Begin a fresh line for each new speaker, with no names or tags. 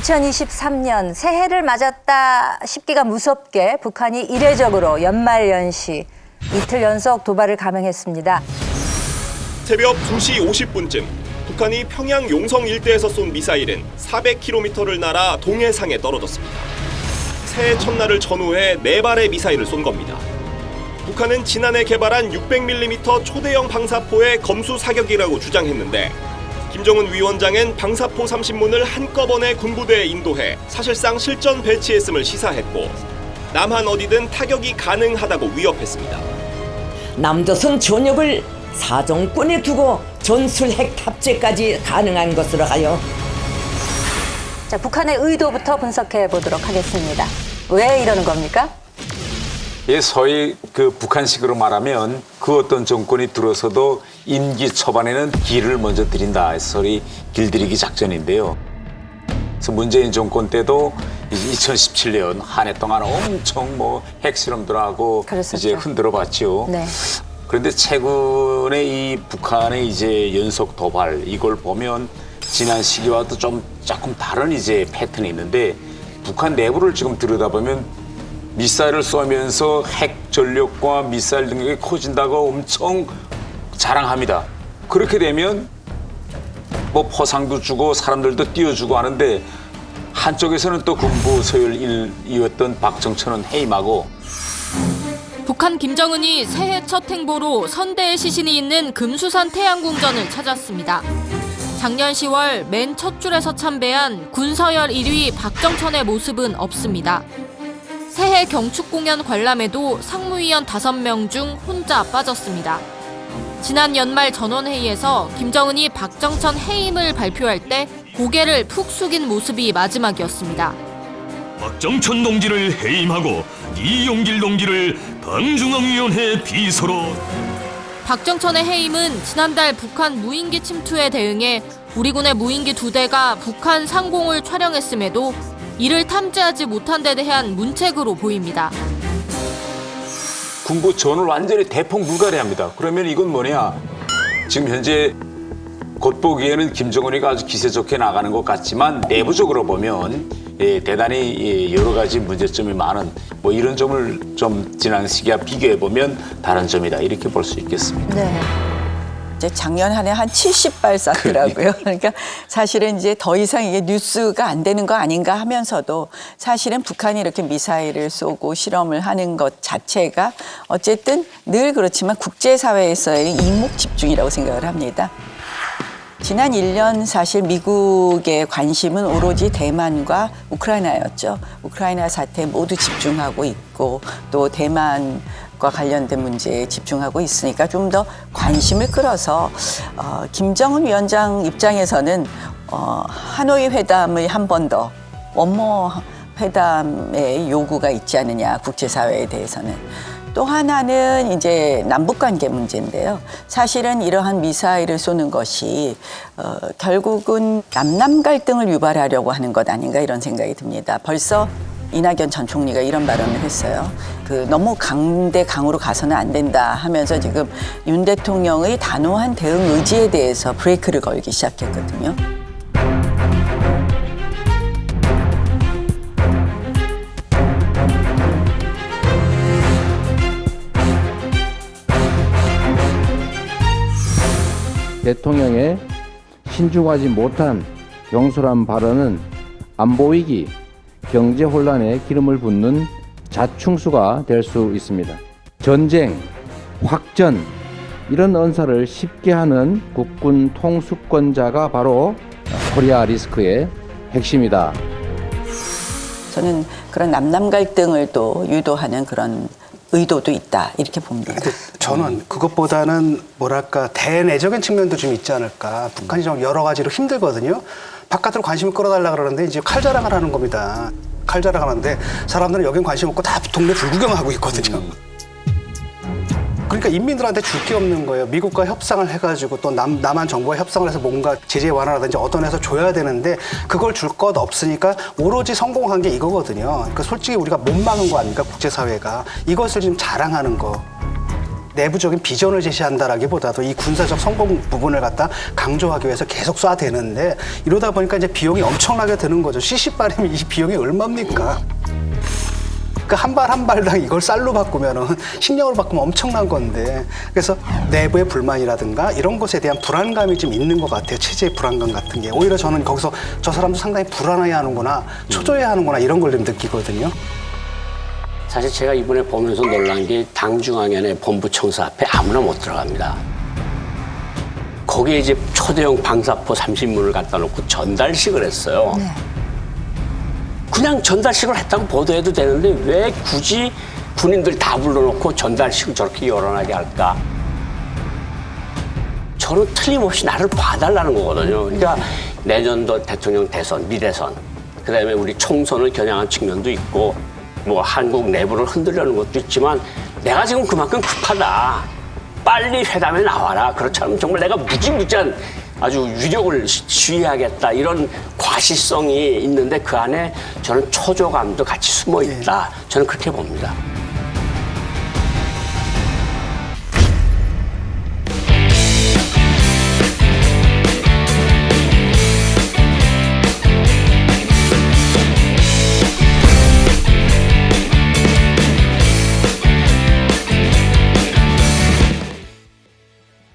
2023년 새해를 맞았다 싶기가 무섭게 북한이 이례적으로 연말연시 이틀 연속 도발을 감행했습니다.
새벽 2시 50분쯤 북한이 평양 용성 일대에서 쏜 미사일은 400km를 날아 동해상에 떨어졌습니다. 새해 첫날을 전후해 네 발의 미사일을 쏜 겁니다. 북한은 지난해 개발한 600mm 초대형 방사포의 검수 사격이라고 주장했는데 김정은 위원장은 방사포 30문을 한꺼번에 군부대에 인도해 사실상 실전 배치했음을 시사했고 남한 어디든 타격이 가능하다고 위협했습니다.
남조선 전역을 사정권에 두고 전술 핵 탑재까지 가능한 것으로 하여
자, 북한의 의도부터 분석해 보도록 하겠습니다. 왜 이러는 겁니까?
예, 소위 그 북한식으로 말하면 그 어떤 정권이 들어서도 임기 초반에는 길을 먼저 들인다. 소리 길들이기 작전인데요. 그래서 문재인 정권 때도 2017년 한 해 동안 엄청 뭐 핵실험들 하고
그랬었죠.
이제 흔들어 봤죠.
네.
그런데 최근에 이 북한의 이제 연속 도발 이걸 보면 지난 시기와도 좀 조금 다른 이제 패턴이 있는데 북한 내부를 지금 들여다보면 미사일을 쏘면서 핵 전력과 미사일 능력이 커진다고 엄청 자랑합니다. 그렇게 되면 뭐 포상도 주고 사람들도 띄워주고 하는데 한쪽에서는 또 군부 서열 1위였던 박정천은 해임하고
북한 김정은이 새해 첫 행보로 선대의 시신이 있는 금수산 태양궁전을 찾았습니다. 작년 10월 맨 첫 줄에서 참배한 군서열 1위 박정천의 모습은 없습니다. 새해 경축 공연 관람에도 상무위원 5명 중 혼자 빠졌습니다. 지난 연말 전원회의에서 김정은이 박정천 해임을 발표할 때 고개를 푹 숙인 모습이 마지막이었습니다.
박정천 동지를 해임하고 이용길 동지를 방중앙위원회 비서로
박정천의 해임은 지난달 북한 무인기 침투에 대응해 우리 군의 무인기 두 대가 북한 상공을 촬영했음에도 이를 탐지하지 못한 데 대한 문책으로 보입니다.
군부 전을 완전히 대폭 불가리합니다. 그러면 이건 뭐냐? 지금 현재 겉보기에는 김정은이가 아주 기세 좋게 나가는 것 같지만 내부적으로 보면 예, 대단히 예, 여러 가지 문제점이 많은 뭐 이런 점을 좀 지난 시기와 비교해 보면 다른 점이다 이렇게 볼 수 있겠습니다.
네.
이제 작년 한 해 한 70발 쐈더라고요. 그러니까 사실은 이제 더 이상 이게 뉴스가 안 되는 거 아닌가 하면서도 사실은 북한이 이렇게 미사일을 쏘고 실험을 하는 것 자체가 어쨌든 늘 그렇지만 국제사회에서의 이목 집중이라고 생각을 합니다. 지난 1년 사실 미국의 관심은 오로지 대만과 우크라이나였죠. 우크라이나 사태에 모두 집중하고 있고 또 대만 과 관련된 문제에 집중하고 있으니까 좀 더 관심을 끌어서 어, 김정은 위원장 입장에서는 어, 하노이 회담을 한 번 더 원모 회담의 요구가 있지 않느냐 국제사회에 대해서는 또 하나는 이제 남북 관계 문제인데요. 사실은 이러한 미사일을 쏘는 것이 어, 결국은 남남 갈등을 유발하려고 하는 것 아닌가 이런 생각이 듭니다. 벌써 이낙연 전 총리가 이런 발언을 했어요. 그 너무 강대 강으로 가서는 안 된다 하면서 지금 윤 대통령의 단호한 대응 의지에 대해서 브레이크를 걸기 시작했거든요.
대통령의 신중하지 못한 경솔한 발언은 안보위기, 경제 혼란에 기름을 붓는 자충수가 될 수 있습니다. 전쟁, 확전, 이런 언사를 쉽게 하는 국군 통수권자가 바로 코리아 리스크의 핵심이다.
저는 그런 남남 갈등을 또 유도하는 그런 의도도 있다 이렇게 봅니다.
저는 그것보다는 뭐랄까 대내적인 측면도 좀 있지 않을까. 북한이 좀 여러 가지로 힘들거든요. 바깥으로 관심을 끌어달라 그러는데 이제 칼 자랑을 하는 겁니다. 칼 자랑 하는데 사람들은 여긴 관심 없고 다 동네 불구경하고 있거든요. 그러니까 인민들한테 줄 게 없는 거예요. 미국과 협상을 해가지고 또 남, 남한 정부와 협상을 해서 뭔가 제재 완화라든지 얻어내서 줘야 되는데 그걸 줄 것 없으니까 오로지 성공한 게 이거거든요. 그러니까 솔직히 우리가 못 막은 거 아닙니까? 국제사회가. 이것을 지금 자랑하는 거. 내부적인 비전을 제시한다라기보다도 이 군사적 성공 부분을 갖다 강조하기 위해서 계속 쏴대는데 이러다 보니까 이제 비용이 엄청나게 드는 거죠. CC발이면 이 비용이 얼마입니까? 그한발한 발당 이걸 쌀로 바꾸면은 식량으로 바꾸면 엄청난 건데 그래서 내부의 불만이라든가 이런 것에 대한 불안감이 좀 있는 것 같아요 체제의 불안감 같은 게 오히려 저는 거기서 저 사람도 상당히 불안해하는구나 초조해하는구나 이런 걸 좀 느끼거든요.
사실 제가 이번에 보면서 놀란 게 당중앙위원회 본부청사 앞에 아무나 못 들어갑니다. 거기에 이제 초대형 방사포 30문을 갖다 놓고 전달식을 했어요. 그냥 전달식을 했다고 보도해도 되는데 왜 굳이 군인들 다 불러놓고 전달식을 저렇게 열어나게 할까? 저는 틀림없이 나를 봐달라는 거거든요. 그러니까 내년도 대통령 대선, 미대선, 그 다음에 우리 총선을 겨냥한 측면도 있고, 뭐 한국 내부를 흔들려는 것도 있지만, 내가 지금 그만큼 급하다. 빨리 회담에 나와라. 그렇지 않으면 정말 내가 무지무지한 아주 위력을 시- 시위하겠다. 이런 과시성이 있는데 그 안에 저는 초조감도 같이 숨어 있다. 저는 그렇게 봅니다.